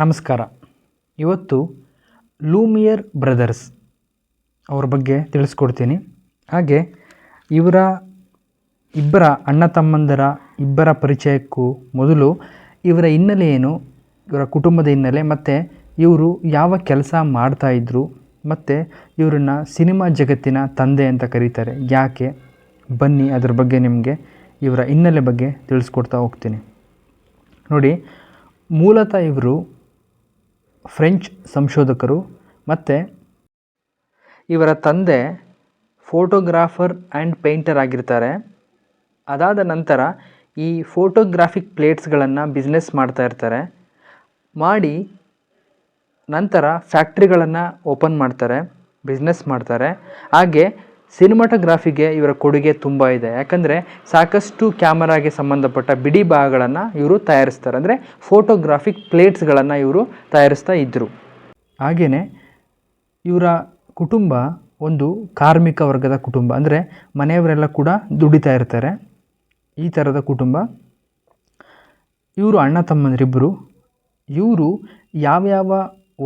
ನಮಸ್ಕಾರ. ಇವತ್ತು ಲೂಮಿಯರ್ ಬ್ರದರ್ಸ್ ಅವ್ರ ಬಗ್ಗೆ ತಿಳಿಸ್ಕೊಡ್ತೀನಿ. ಹಾಗೆ ಇವರ ಇಬ್ಬರ ಅಣ್ಣ ತಮ್ಮಂದರ ಇಬ್ಬರ ಪರಿಚಯಕ್ಕೂ ಮೊದಲು ಇವರ ಹಿನ್ನೆಲೆ ಏನು, ಇವರ ಕುಟುಂಬದ ಹಿನ್ನೆಲೆ, ಮತ್ತು ಇವರು ಯಾವ ಕೆಲಸ ಮಾಡ್ತಾಯಿದ್ರು ಮತ್ತು ಇವರನ್ನ ಸಿನಿಮಾ ಜಗತ್ತಿನ ತಂದೆ ಅಂತ ಕರೀತಾರೆ. ಯಾಕೆ? ಬನ್ನಿ ಅದ್ರ ಬಗ್ಗೆ ನಿಮಗೆ ಇವರ ಹಿನ್ನೆಲೆ ಬಗ್ಗೆ ತಿಳಿಸ್ಕೊಡ್ತಾ ಹೋಗ್ತೀನಿ. ನೋಡಿ, ಮೂಲತಃ ಇವರು ಫ್ರೆಂಚ್ ಸಂಶೋಧಕರು ಮತ್ತು ಇವರ ತಂದೆ ಫೋಟೋಗ್ರಾಫರ್ ಆ್ಯಂಡ್ ಪೇಂಟರ್ ಆಗಿರ್ತಾರೆ. ಅದಾದ ನಂತರ ಈ ಫೋಟೋಗ್ರಾಫಿಕ್ ಪ್ಲೇಟ್ಸ್ಗಳನ್ನು ಬಿಸ್ನೆಸ್ ಮಾಡ್ತಾ ಇರ್ತಾರೆ. ಮಾಡಿ ನಂತರ ಫ್ಯಾಕ್ಟ್ರಿಗಳನ್ನು ಓಪನ್ ಮಾಡ್ತಾರೆ, ಬಿಸ್ನೆಸ್ ಮಾಡ್ತಾರೆ. ಹಾಗೆ ಸಿನಿಮಾಟೋಗ್ರಾಫಿಗೆ ಇವರ ಕೊಡುಗೆ ತುಂಬ ಇದೆ. ಯಾಕಂದರೆ ಸಾಕಷ್ಟು ಕ್ಯಾಮರಾಗೆ ಸಂಬಂಧಪಟ್ಟ ಬಿಡಿ ಭಾಗಗಳನ್ನು ಇವರು ತಯಾರಿಸ್ತಾರೆ. ಅಂದರೆ ಫೋಟೋಗ್ರಾಫಿಕ್ ಪ್ಲೇಟ್ಸ್ಗಳನ್ನು ಇವರು ತಯಾರಿಸ್ತಾ ಇದ್ದರು ಹಾಗೆಯೇ ಇವರ ಕುಟುಂಬ ಒಂದು ಕಾರ್ಮಿಕ ವರ್ಗದ ಕುಟುಂಬ. ಅಂದರೆ ಮನೆಯವರೆಲ್ಲ ಕೂಡ ದುಡಿತಾ ಇರ್ತಾರೆ. ಈ ಥರದ ಕುಟುಂಬ. ಇವರು ಅಣ್ಣ ತಮ್ಮಂದಿರಿಬ್ಬರು ಇವರು ಯಾವ್ಯಾವ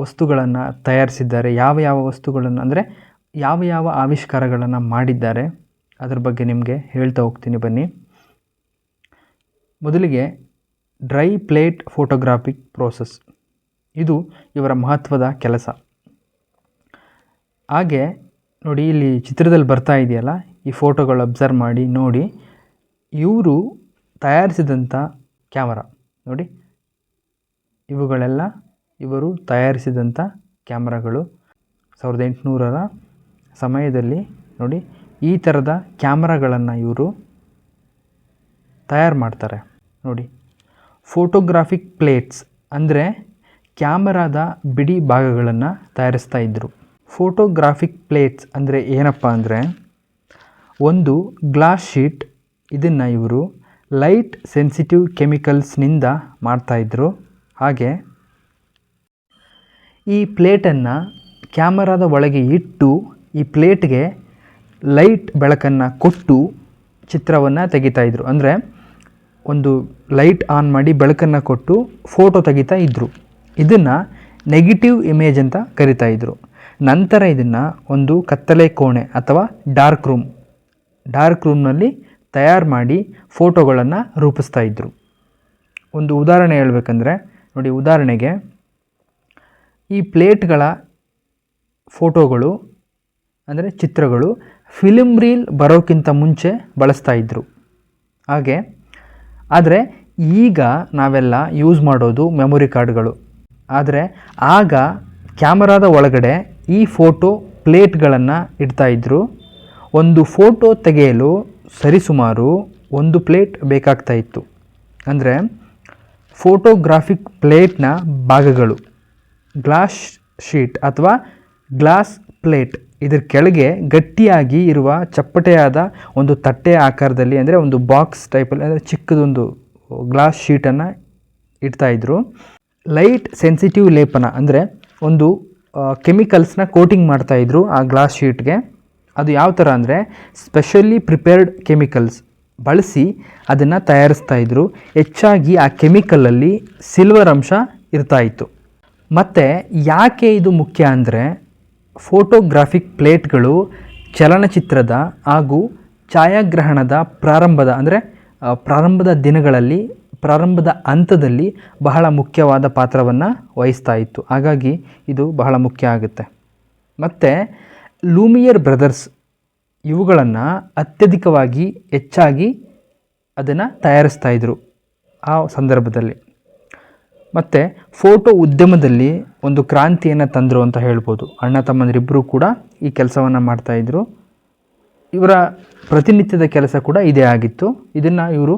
ವಸ್ತುಗಳನ್ನು ತಯಾರಿಸಿದ್ದಾರೆ ಯಾವ ಯಾವ ವಸ್ತುಗಳನ್ನು, ಅಂದರೆ ಯಾವ ಯಾವ ಆವಿಷ್ಕಾರಗಳನ್ನು ಮಾಡಿದ್ದಾರೆ, ಅದ್ರ ಬಗ್ಗೆ ನಿಮಗೆ ಹೇಳ್ತಾ ಹೋಗ್ತೀನಿ ಬನ್ನಿ. ಮೊದಲಿಗೆ ಡ್ರೈ ಪ್ಲೇಟ್ ಫೋಟೋಗ್ರಾಫಿಕ್ ಪ್ರೋಸೆಸ್. ಇದು ಇವರ ಮಹತ್ವದ ಕೆಲಸ. ಹಾಗೆ ನೋಡಿ, ಇಲ್ಲಿ ಚಿತ್ರದಲ್ಲಿ ಬರ್ತಾ ಇದೆಯಲ್ಲ, ಈ ಫೋಟೋಗಳು ಅಬ್ಸರ್ವ್ ಮಾಡಿ, ನೋಡಿ. ಇವರು ತಯಾರಿಸಿದಂಥ ಕ್ಯಾಮರಾ, ನೋಡಿ. ಇವುಗಳೆಲ್ಲ ಇವರು ತಯಾರಿಸಿದಂಥ ಕ್ಯಾಮರಾಗಳು. ಸಾವಿರದ ಎಂಟುನೂರರ ಸಮಯದಲ್ಲಿ ನೋಡಿ ಈ ಥರದ ಕ್ಯಾಮ್ರಾಗಳನ್ನು ಇವರು ತಯಾರು ಮಾಡ್ತಾರೆ. ನೋಡಿ ಫೋಟೋಗ್ರಾಫಿಕ್ ಪ್ಲೇಟ್ಸ್ ಅಂದರೆ ಕ್ಯಾಮರಾದ ಬಿಡಿ ಭಾಗಗಳನ್ನು ತಯಾರಿಸ್ತಾ ಇದ್ದರು ಫೋಟೋಗ್ರಾಫಿಕ್ ಪ್ಲೇಟ್ಸ್ ಅಂದರೆ ಏನಪ್ಪ ಅಂದರೆ ಒಂದು ಗ್ಲಾಸ್ ಶೀಟ್ ಇದನ್ನು ಇವರು ಲೈಟ್ ಸೆನ್ಸಿಟಿವ್ ಕೆಮಿಕಲ್ಸ್ನಿಂದ ಮಾಡ್ತಾಯಿದ್ರು ಹಾಗೆ ಈ ಪ್ಲೇಟನ್ನು ಕ್ಯಾಮರಾದ ಒಳಗೆ ಇಟ್ಟು ಈ ಪ್ಲೇಟ್ಗೆ ಲೈಟ್ ಬೆಳಕನ್ನು ಕೊಟ್ಟು ಚಿತ್ರವನ್ನು ತೆಗಿತಾಯಿದ್ರು ಅಂದರೆ ಒಂದು ಲೈಟ್ ಆನ್ ಮಾಡಿ ಬೆಳಕನ್ನು ಕೊಟ್ಟು ಫೋಟೋ ತೆಗಿತಾ ಇದ್ದರು ಇದನ್ನು ನೆಗೆಟಿವ್ ಇಮೇಜ್ ಅಂತ ಕರಿತಾ ಇದ್ದರು ನಂತರ ಇದನ್ನು ಒಂದು ಕತ್ತಲೆ ಕೋಣೆ ಅಥವಾ ಡಾರ್ಕ್ ರೂಮ್, ಡಾರ್ಕ್ ರೂಮ್ನಲ್ಲಿ ತಯಾರು ಮಾಡಿ ಫೋಟೋಗಳನ್ನು ರೂಪಿಸ್ತಾ ಇದ್ದರು ಒಂದು ಉದಾಹರಣೆ ಹೇಳಬೇಕಂದ್ರೆ, ನೋಡಿ ಉದಾಹರಣೆಗೆ ಈ ಪ್ಲೇಟ್ಗಳ ಫೋಟೋಗಳು ಅಂದರೆ ಚಿತ್ರಗಳು ಫಿಲಿಮ್ ರೀಲ್ ಬರೋಕ್ಕಿಂತ ಮುಂಚೆ ಬಳಸ್ತಾ ಇದ್ದರು ಹಾಗೆ, ಆದರೆ ಈಗ ನಾವೆಲ್ಲ ಯೂಸ್ ಮಾಡೋದು ಮೆಮೊರಿ ಕಾರ್ಡ್ಗಳು ಆದರೆ ಆಗ ಕ್ಯಾಮರಾದ ಒಳಗಡೆ ಈ ಫೋಟೋ ಪ್ಲೇಟ್ಗಳನ್ನು ಇದ್ದರು ಒಂದು ಫೋಟೋ ತೆಗೆಯಲು ಸರಿಸುಮಾರು ಒಂದು ಪ್ಲೇಟ್ ಬೇಕಾಗ್ತಾ ಇತ್ತು. ಅಂದರೆ ಫೋಟೋಗ್ರಾಫಿಕ್ ಪ್ಲೇಟ್ನ ಭಾಗಗಳು. ಗ್ಲಾಸ್ ಶೀಟ್ ಅಥವಾ ಗ್ಲಾಸ್ ಪ್ಲೇಟ್ ಇದ್ರ ಕೆಳಗೆ ಗಟ್ಟಿಯಾಗಿ ಇರುವ ಚಪ್ಪಟೆಯಾದ ಒಂದು ತಟ್ಟೆ ಆಕಾರದಲ್ಲಿ, ಅಂದರೆ ಒಂದು ಬಾಕ್ಸ್ ಟೈಪಲ್ಲಿ ಅಂದರೆ ಚಿಕ್ಕದೊಂದು ಗ್ಲಾಸ್ ಶೀಟನ್ನು ಇಡ್ತಾಯಿದ್ರು ಲೈಟ್ ಸೆನ್ಸಿಟಿವ್ ಲೇಪನ, ಅಂದರೆ ಒಂದು ಕೆಮಿಕಲ್ಸ್ನ ಕೋಟಿಂಗ್ ಮಾಡ್ತಾಯಿದ್ರು ಆ ಗ್ಲಾಸ್ ಶೀಟ್ಗೆ ಅದು ಯಾವ ಥರ ಅಂದರೆ ಸ್ಪೆಷಲಿ ಪ್ರಿಪೇರ್ಡ್ ಕೆಮಿಕಲ್ಸ್ ಬಳಸಿ ಅದನ್ನು ತಯಾರಿಸ್ತಾ ಇದ್ರು. ಹೆಚ್ಚಾಗಿ ಆ ಕೆಮಿಕಲಲ್ಲಿ ಸಿಲ್ವರ್ ಅಂಶ ಇರ್ತಾಯಿತ್ತು ಮತ್ತು ಯಾಕೆ ಇದು ಮುಖ್ಯ ಅಂದರೆ ಫೋಟೋಗ್ರಾಫಿಕ್ ಪ್ಲೇಟ್ಗಳು ಚಲನಚಿತ್ರದ ಹಾಗೂ ಛಾಯಾಗ್ರಹಣದ ಪ್ರಾರಂಭದ, ಅಂದರೆ ಪ್ರಾರಂಭದ ದಿನಗಳಲ್ಲಿ, ಪ್ರಾರಂಭದ ಹಂತದಲ್ಲಿ ಬಹಳ ಮುಖ್ಯವಾದ ಪಾತ್ರವನ್ನು ವಹಿಸ್ತಾ ಇತ್ತು. ಹಾಗಾಗಿ ಇದು ಬಹಳ ಮುಖ್ಯ ಆಗುತ್ತೆ. ಮತ್ತು, ಲೂಮಿಯರ್ ಬ್ರದರ್ಸ್ ಇವುಗಳನ್ನು ಅತ್ಯಧಿಕವಾಗಿ ಹೆಚ್ಚಾಗಿ ಅದನ್ನು ತಯಾರಿಸ್ತಾ ಇದ್ದರು ಆ ಸಂದರ್ಭದಲ್ಲಿ. ಮತ್ತು ಫೋಟೋ ಉದ್ಯಮದಲ್ಲಿ ಒಂದು ಕ್ರಾಂತಿಯನ್ನು ತಂದರು ಅಂತ ಹೇಳ್ಬೋದು. ಅಣ್ಣ ತಮ್ಮಂದಿರಿಬ್ಬರೂ ಕೂಡ ಈ ಕೆಲಸವನ್ನು ಮಾಡ್ತಾಯಿದ್ರು ಇವರ ಪ್ರತಿನಿತ್ಯದ ಕೆಲಸ ಕೂಡ ಇದೇ ಆಗಿತ್ತು. ಇದನ್ನು ಇವರು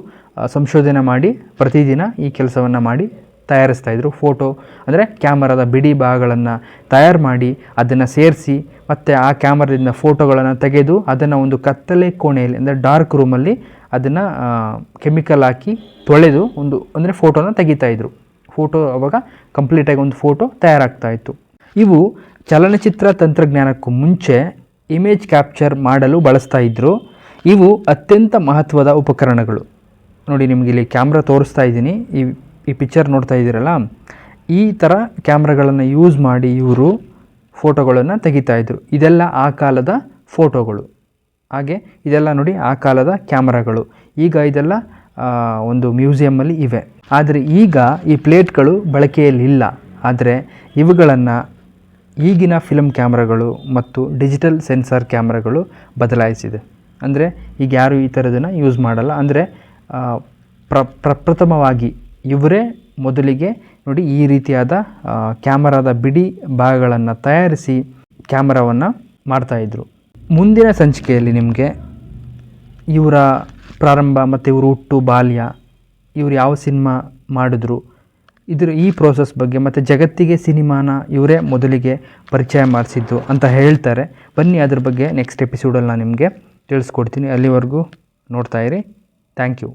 ಸಂಶೋಧನೆ ಮಾಡಿ ಪ್ರತಿದಿನ ಈ ಕೆಲಸವನ್ನು ಮಾಡಿ ತಯಾರಿಸ್ತಾಯಿದ್ರು ಫೋಟೋ ಅಂದರೆ ಕ್ಯಾಮರಾದ ಬಿಡಿ ಭಾಗಗಳನ್ನು ತಯಾರು ಮಾಡಿ ಅದನ್ನು ಸೇರಿಸಿ ಮತ್ತು ಆ ಕ್ಯಾಮರಾದಿಂದ ಫೋಟೋಗಳನ್ನು ತೆಗೆದು ಅದನ್ನು ಒಂದು ಕತ್ತಲೆ ಕೋಣೆಯಲ್ಲಿ ಅಂದರೆ ಡಾರ್ಕ್ ರೂಮಲ್ಲಿ ಅದನ್ನು ಕೆಮಿಕಲ್ ಹಾಕಿ ತೊಳೆದು ಒಂದು ಅಂದರೆ ಫೋಟೋನ ತೆಗಿತಾಯಿದ್ರು ಫೋಟೋ ಅವಾಗ ಕಂಪ್ಲೀಟಾಗಿ ಒಂದು ಫೋಟೋ ತಯಾರಾಗ್ತಾ ಇತ್ತು. ಇವು ಚಲನಚಿತ್ರ ತಂತ್ರಜ್ಞಾನಕ್ಕೂ ಮುಂಚೆ ಇಮೇಜ್ ಕ್ಯಾಪ್ಚರ್ ಮಾಡಲು ಬಳಸ್ತಾ ಇದ್ದರು ಇವು ಅತ್ಯಂತ ಮಹತ್ವದ ಉಪಕರಣಗಳು. ನೋಡಿ, ನಿಮಗೆ ಇಲ್ಲಿ ಕ್ಯಾಮ್ರಾ ತೋರಿಸ್ತಾ ಇದ್ದೀನಿ. ಈ ಈ ಪಿಕ್ಚರ್ ನೋಡ್ತಾ ಇದ್ದೀರಲ್ಲ? ಈ ಥರ ಕ್ಯಾಮ್ರಾಗಳನ್ನು ಯೂಸ್ ಮಾಡಿ ಇವರು ಫೋಟೋಗಳನ್ನು ತೆಗಿತಾ ಇದ್ರು. ಇದೆಲ್ಲ ಆ ಕಾಲದ ಫೋಟೋಗಳು. ಹಾಗೆ ಇದೆಲ್ಲ ನೋಡಿ ಆ ಕಾಲದ ಕ್ಯಾಮ್ರಾಗಳು ಈಗ ಇದೆಲ್ಲ ಒಂದು ಮ್ಯೂಸಿಯಮ್ಮಲ್ಲಿ ಇವೆ. ಆದರೆ ಈಗ ಈ ಪ್ಲೇಟ್ಗಳು ಬಳಕೆಯಲ್ಲಿಲ್ಲ ಆದರೆ ಇವುಗಳನ್ನು ಈಗಿನ ಫಿಲಮ್ ಕ್ಯಾಮ್ರಾಗಳು ಮತ್ತು ಡಿಜಿಟಲ್ ಸೆನ್ಸಾರ್ ಕ್ಯಾಮ್ರಾಗಳು ಬದಲಾಯಿಸಿದೆ. ಅಂದರೆ ಈಗ ಯಾರು ಈ ಥರದನ್ನು ಯೂಸ್ ಮಾಡಲ್ಲ. ಅಂದರೆ ಪ್ರ ಪ್ರಪ್ರಥಮವಾಗಿ ಇವರೇ ಮೊದಲಿಗೆ ನೋಡಿ ಈ ರೀತಿಯಾದ ಕ್ಯಾಮರಾದ ಬಿಡಿ ಭಾಗಗಳನ್ನು ತಯಾರಿಸಿ ಕ್ಯಾಮರಾವನ್ನು ಮಾಡ್ತಾಯಿದ್ರು ಮುಂದಿನ ಸಂಚಿಕೆಯಲ್ಲಿ ನಿಮಗೆ ಇವರ ಪ್ರಾರಂಭ ಮತ್ತು ಇವರು ಹುಟ್ಟು, ಬಾಲ್ಯ, ಇವರು ಯಾವ ಸಿನಿಮಾ ಮಾಡಿದ್ರು, ಇದ್ರ ಈ ಪ್ರೋಸೆಸ್ ಬಗ್ಗೆ ಮತ್ತು ಜಗತ್ತಿಗೆ ಸಿನಿಮಾನ ಇವರೇ ಮೊದಲಿಗೆ ಪರಿಚಯ ಮಾಡಿಸಿದ್ದು ಅಂತ ಹೇಳ್ತಾರೆ. ಬನ್ನಿ ಅದ್ರ ಬಗ್ಗೆ ನೆಕ್ಸ್ಟ್ ಎಪಿಸೋಡಲ್ಲಿ ನಾನು ನಿಮಗೆ ತಿಳಿಸ್ಕೊಡ್ತೀನಿ. ಅಲ್ಲಿವರೆಗೂ ನೋಡ್ತಾಯಿರಿ ಥ್ಯಾಂಕ್ ಯು